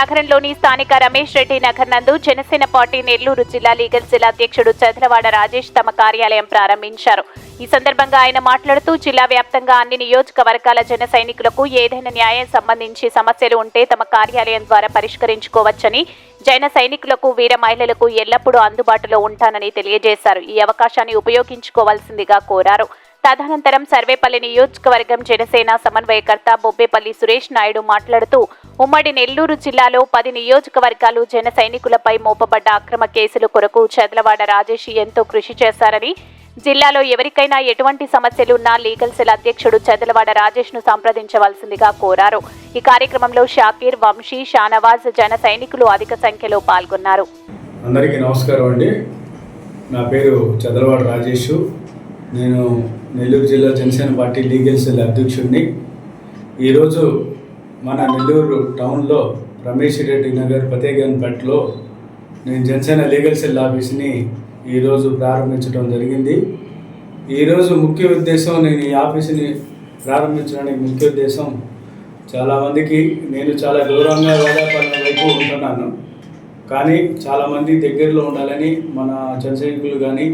నగరంలోని స్థానిక రమేష్ రెడ్డి నగర్ నందు జనసేన పార్టీ నెల్లూరు జిల్లా లీగల్ సెల్ అధ్యక్షుడు చదలవాడ రాజేష్ తమ కార్యాలయం ప్రారంభించారు. ఈ సందర్భంగా ఆయన మాట్లాడుతూ జిల్లా వ్యాప్తంగా అన్ని నియోజకవర్గాల జన సైనికులకు ఏదైనా న్యాయం సంబంధించి సమస్యలు ఉంటే తమ కార్యాలయం ద్వారా పరిష్కరించుకోవచ్చని జైన సైనికులకు వీర మహిళలకు ఎల్లప్పుడూ అందుబాటులో ఉంటానని తెలియజేశారు. ఈ అవకాశాన్ని ఉపయోగించుకోవాల్సిందిగా కోరారు. తదనంతరం సర్వేపల్లి నియోజకవర్గం జనసేన సమన్వయకర్త బొబ్బేపల్లి సురేష్ నాయుడు మాట్లాడుతూ ఉమ్మడి నెల్లూరు జిల్లాలో పది నియోజకవర్గాలు జన సైనికులపై మోపబడ్డ అక్రమ కేసుల కొరకు చదలవాడ రాజేష్ ఎంతో కృషి చేశారని జిల్లాలో ఎవరికైనా ఎటువంటి సమస్యలున్నా లీగల్ సెల్ అధ్యక్షుడు చదలవాడ రాజేష్ను సంప్రదించవలసిందిగా కోరారు. ఈ కార్యక్రమంలో షాకీర్ వంశీ షానవాజ్ జన సైనికులు అధిక సంఖ్యలో పాల్గొన్నారు. అందరికీ నమస్కారం అండి. నా పేరు చదలవాడ రాజేష్. నేను నెల్లూరు జిల్లా జనసేన పార్టీ లీగల్ సెల్ అధ్యక్షుడిని. ఈరోజు మన నెల్లూరు టౌన్లో రమేష్ రెడ్డి నగర్ ఫతేగన్పేటలో నేను జనసేన లీగల్ సెల్ ఆఫీస్ని ఈరోజు ప్రారంభించడం జరిగింది. ఈరోజు ముఖ్య ఉద్దేశం నేను ఈ ఆఫీస్ని ప్రారంభించడానికి ముఖ్య ఉద్దేశం చాలామందికి నేను చాలా దూరంగా వేదాపాలన వైపు ఉంటున్నాను. కానీ చాలామంది దగ్గరలో ఉండాలని మన జనసైనికులు కానీ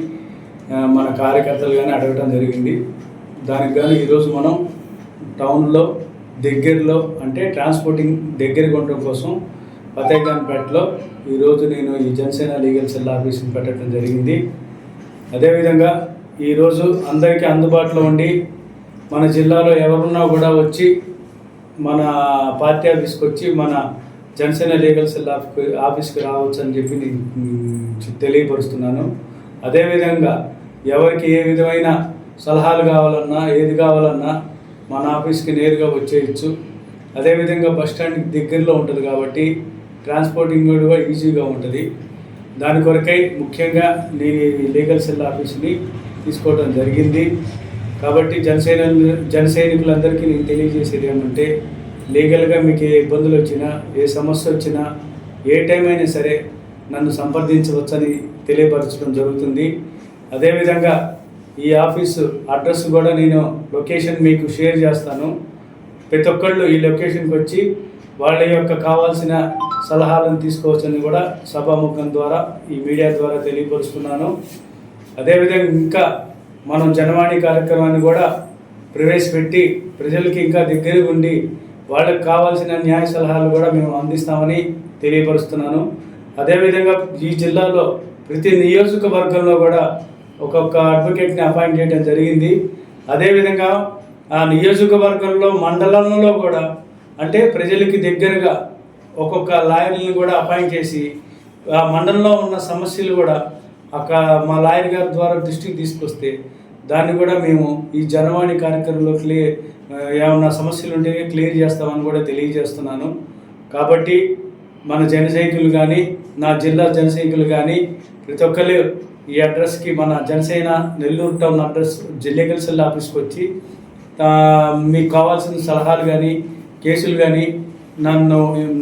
మన కార్యకర్తలు కానీ అడగటం జరిగింది. దానికి కానీ ఈరోజు మనం టౌన్లో దగ్గరలో అంటే ట్రాన్స్పోర్టింగ్ దగ్గరగా ఉండడం కోసం ఫతేఖాన్పేటలో ఈరోజు నేను ఈ జనసేన లీగల్ సెల్ ఆఫీస్ని పెట్టడం జరిగింది. అదేవిధంగా ఈరోజు అందరికీ అందుబాటులో ఉండి మన జిల్లాలో ఎవరున్నా కూడా వచ్చి మన పార్టీ ఆఫీస్కి వచ్చి మన జనసేన లీగల్ సెల్ ఆఫీస్కి రావచ్చు అని చెప్పి నేను తెలియపరుస్తున్నాను. అదేవిధంగా ఎవరికి ఏ విధమైన సలహాలు కావాలన్నా ఏది కావాలన్నా మన ఆఫీస్కి నేరుగా వచ్చేయచ్చు. అదేవిధంగా బస్ స్టాండ్ దగ్గరలో ఉంటుంది కాబట్టి ట్రాన్స్పోర్టింగ్ కూడా ఈజీగా ఉంటుంది. దాని కొరకై ముఖ్యంగా నేను ఈ లీగల్ సెల్ ఆఫీస్ని తీసుకోవడం జరిగింది. కాబట్టి జనసేన జనసైనికులందరికీ నేను తెలియజేసేది ఏమంటే లీగల్గా మీకు ఏ ఇబ్బందులు వచ్చినా ఏ సమస్య వచ్చినా ఏ టైం అయినా సరే నన్ను సంప్రదించవచ్చని తెలియపరచడం జరుగుతుంది. అదేవిధంగా ఈ ఆఫీసు అడ్రస్ కూడా నేను లొకేషన్ మీకు షేర్ చేస్తాను. ప్రతి ఒక్కళ్ళు ఈ లొకేషన్కి వచ్చి వాళ్ళ యొక్క కావాల్సిన సలహాలను తీసుకోవచ్చని కూడా సభాముఖం ద్వారా ఈ మీడియా ద్వారా తెలియపరుస్తున్నాను. అదేవిధంగా ఇంకా మనం జనవాణి కార్యక్రమాన్ని కూడా ప్రవేశపెట్టి ప్రజలకి ఇంకా దగ్గరగా ఉండి వాళ్ళకి కావాల్సిన న్యాయ సలహాలు కూడా మేము అందిస్తామని తెలియపరుస్తున్నాను. అదేవిధంగా ఈ జిల్లాలో ప్రతి నియోజకవర్గంలో కూడా ఒక్కొక్క అడ్వకేట్ని అపాయింట్ చేయడం జరిగింది. అదేవిధంగా ఆ నియోజకవర్గంలో మండలంలో కూడా అంటే ప్రజలకి దగ్గరగా ఒక్కొక్క లాయర్ని కూడా అపాయింట్ చేసి ఆ మండలంలో ఉన్న సమస్యలు కూడా అక్కడ మా లాయర్ గారి ద్వారా దృష్టికి తీసుకొస్తే దాన్ని కూడా మేము ఈ జనవాణి కార్యక్రమంలో క్లియర్ ఏమన్నా సమస్యలు ఉంటే క్లియర్ చేస్తామని కూడా తెలియజేస్తున్నాను. కాబట్టి మన జనసైనికులు కానీ నా జిల్లా జనసైనికులు కానీ ప్రతి ఒక్కరు ఈ అడ్రస్కి మన జనసేన నెల్లూరు టౌన్ అడ్రస్ జిల్లేకల్ సెల్ ఆఫీస్కి వచ్చి మీకు కావాల్సిన సలహాలు కానీ కేసులు కానీ నన్ను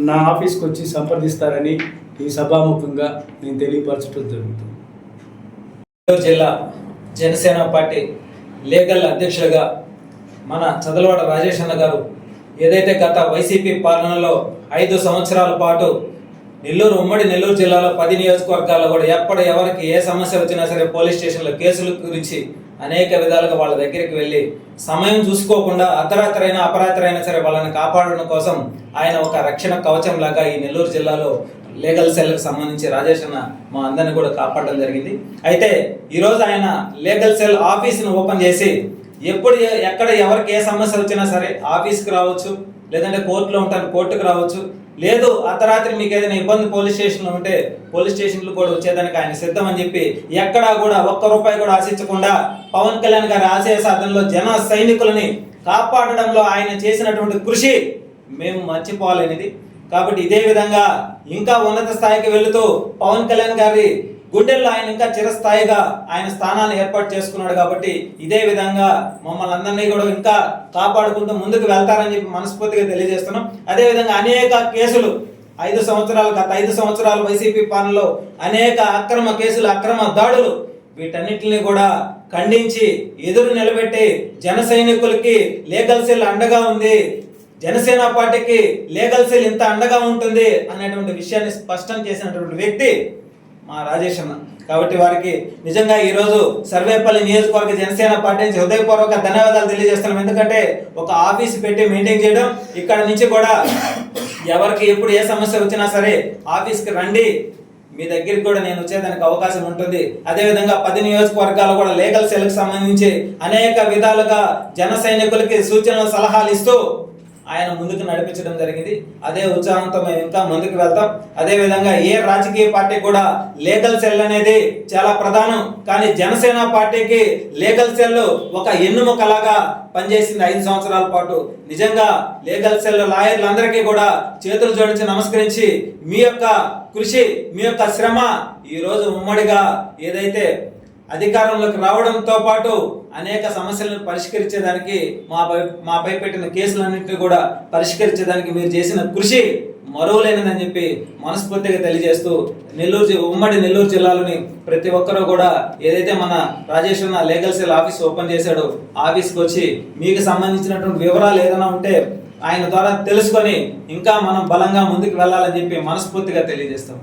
నా ఆఫీస్కి వచ్చి సంప్రదిస్తారని ఈ సభాముఖంగా నేను తెలియపరచడం జరుగుతుంది. నెల్లూరు జిల్లా జనసేన పార్టీ లీగల్ అధ్యక్షులుగా మన చదలవాడ రాజేష్ అన్న గారు ఏదైతే గత వైసీపీ పాలనలో ఐదు సంవత్సరాల పాటు నెల్లూరు ఉమ్మడి నెల్లూరు జిల్లాలో పది నియోజకవర్గాల్లో కూడా ఎప్పుడు ఎవరికి ఏ సమస్య వచ్చినా సరే పోలీస్ స్టేషన్లో కేసుల గురించి అనేక విధాలుగా వాళ్ళ దగ్గరికి వెళ్ళి సమయం చూసుకోకుండా అర్ధరాత్రైనా అపరాత్రైనా సరే వాళ్ళని కాపాడడం కోసం ఆయన ఒక రక్షణ కవచం లాగా ఈ నెల్లూరు జిల్లాలో లీగల్ సెల్కి సంబంధించి రాజేష్ అన్న మా అందరిని కూడా కాపాడడం జరిగింది. అయితే ఈరోజు ఆయన లీగల్ సెల్ ఆఫీస్ను ఓపెన్ చేసి ఎప్పుడు ఎక్కడ ఎవరికి ఏ సమస్య వచ్చినా సరే ఆఫీస్కి రావచ్చు. లేదంటే కోర్టులో ఉంటాను కోర్టుకు రావచ్చు. లేదు అర్ధరాత్రి మీకు ఏదైనా ఇబ్బంది పోలీస్ స్టేషన్లో ఉంటే పోలీస్ స్టేషన్లు కూడా వచ్చేదానికి ఆయన సిద్ధం అని చెప్పి ఎక్కడా కూడా ఒక్క రూపాయి కూడా ఆశించకుండా పవన్ కళ్యాణ్ గారి ఆశయ సాధనలో జన సైనికులని కాపాడడంలో ఆయన చేసినటువంటి కృషి మేము మర్చిపోలేనిది. కాబట్టి ఇదే విధంగా ఇంకా ఉన్నత స్థాయికి వెళుతూ పవన్ కళ్యాణ్ గారి గుండెల్లో ఆయన ఇంకా చిరస్థాయిగా ఆయన స్థానాన్ని ఏర్పాటు చేసుకున్నాడు కాబట్టి ఇదే విధంగా మమ్మల్ని అందరినీ కూడా ఇంకా కాపాడుకుంటూ ముందుకు వెళ్తారని చెప్పి మనస్ఫూర్తిగా తెలియజేస్తున్నాం. అదే విధంగా అనేక కేసులు ఐదు సంవత్సరాలు గత ఐదు సంవత్సరాలు వైసీపీ పాలనలో అనేక అక్రమ కేసులు అక్రమ దాడులు వీటన్నిటిని కూడా ఖండించి ఎదురు నిలబెట్టి జన సైనికులకి లీగల్ సెల్ అండగా ఉంది. జనసేన పార్టీకి లీగల్ సెల్ ఇంత అండగా ఉంటుంది అనేటువంటి విషయాన్ని స్పష్టం చేసినటువంటి వ్యక్తి మా రాజేష్ అన్న. కాబట్టి వారికి నిజంగా ఈరోజు సర్వేపల్లి నియోజకవర్గ జనసేన పార్టీ నుంచి హృదయపూర్వక ధన్యవాదాలు తెలియజేస్తున్నాం. ఎందుకంటే ఒక ఆఫీస్ పెట్టి మెయింటైన్ చేయడం ఇక్కడ నుంచి కూడా ఎవరికి ఎప్పుడు ఏ సమస్య వచ్చినా సరే ఆఫీస్కి రండి. మీ దగ్గరికి కూడా నేను వచ్చేదానికి అవకాశం ఉంటుంది. అదేవిధంగా పది నియోజకవర్గాలు కూడా లీగల్ సెల్కి సంబంధించి అనేక విధాలుగా జన సైనికులకి సూచనలు సలహాలు ఇస్తూ ఆయన ముందుకు నడిపించడం జరిగింది. అదే ఉత్సాహంతో మేము ఇంకా ముందుకు వెళ్తాం. అదే విధంగా ఏ రాజకీయ పార్టీ కూడా లీగల్ సెల్ అనేది చాలా ప్రధానం. కానీ జనసేన పార్టీకి లీగల్ సెల్ ఒక ఎన్నుముకలాగా పనిచేసింది ఐదు సంవత్సరాల పాటు. నిజంగా లీగల్ సెల్ లాయర్లందరికీ కూడా చేతులు జోడించి నమస్కరించి మీ యొక్క కృషి మీ యొక్క శ్రమ ఈ రోజు ఉమ్మడిగా ఏదైతే అధికారంలోకి రావడంతో పాటు అనేక సమస్యలను పరిష్కరించేదానికి మాపై మాపై పెట్టిన కేసులన్నింటినీ కూడా పరిష్కరించేదానికి మీరు చేసిన కృషి మరువలేనిదని చెప్పి మనస్ఫూర్తిగా తెలియజేస్తూ నెల్లూరు ఉమ్మడి నెల్లూరు జిల్లాలోని ప్రతి ఒక్కరూ కూడా ఏదైతే మన రాజేష్ అన్న లీగల్ సెల్ ఆఫీస్ ఓపెన్ చేశాడో ఆఫీస్కి వచ్చి మీకు సంబంధించినటువంటి వివరాలు ఏదైనా ఉంటే ఆయన ద్వారా తెలుసుకొని ఇంకా మనం బలంగా ముందుకు వెళ్ళాలని చెప్పి మనస్ఫూర్తిగా తెలియజేస్తాం.